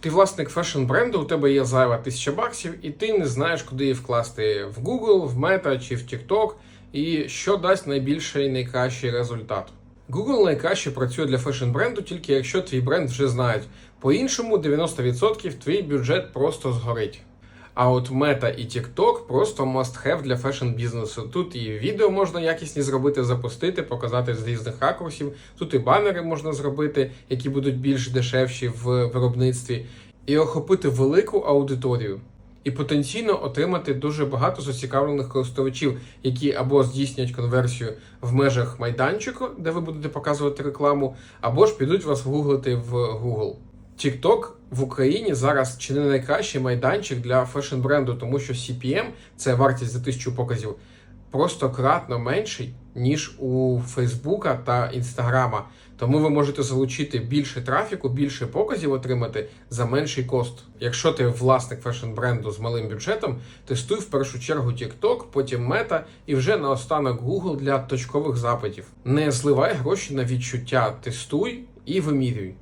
Ти власник фешн бренду, у тебе є зайва тисяча баксів, і ти не знаєш, куди її вкласти в Google, в Meta чи в TikTok, і що дасть найбільший найкращий результат. Google найкраще працює для фешн бренду, тільки якщо твій бренд вже знають. По-іншому, 90% твій бюджет просто згорить. А от Meta і TikTok просто must-have для фешн бізнесу. Тут і відео можна якісні зробити, запустити, показати з різних ракурсів. Тут і банери можна зробити, які будуть більш дешевші в виробництві, і охопити велику аудиторію. І потенційно отримати дуже багато зацікавлених користувачів, які або здійснять конверсію в межах майданчику, де ви будете показувати рекламу, або ж підуть вас вгуглити в Google. TikTok в Україні зараз чи не найкращий майданчик для фешн бренду, тому що CPM – це вартість за тисячу показів, просто кратно менший, ніж у Фейсбука та Інстаграма. Тому ви можете залучити більше трафіку, більше показів отримати за менший кост. Якщо ти власник фешн бренду з малим бюджетом, тестуй в першу чергу TikTok, потім Meta і вже наостанок Google для точкових запитів. Не зливай гроші на відчуття, тестуй і вимірюй.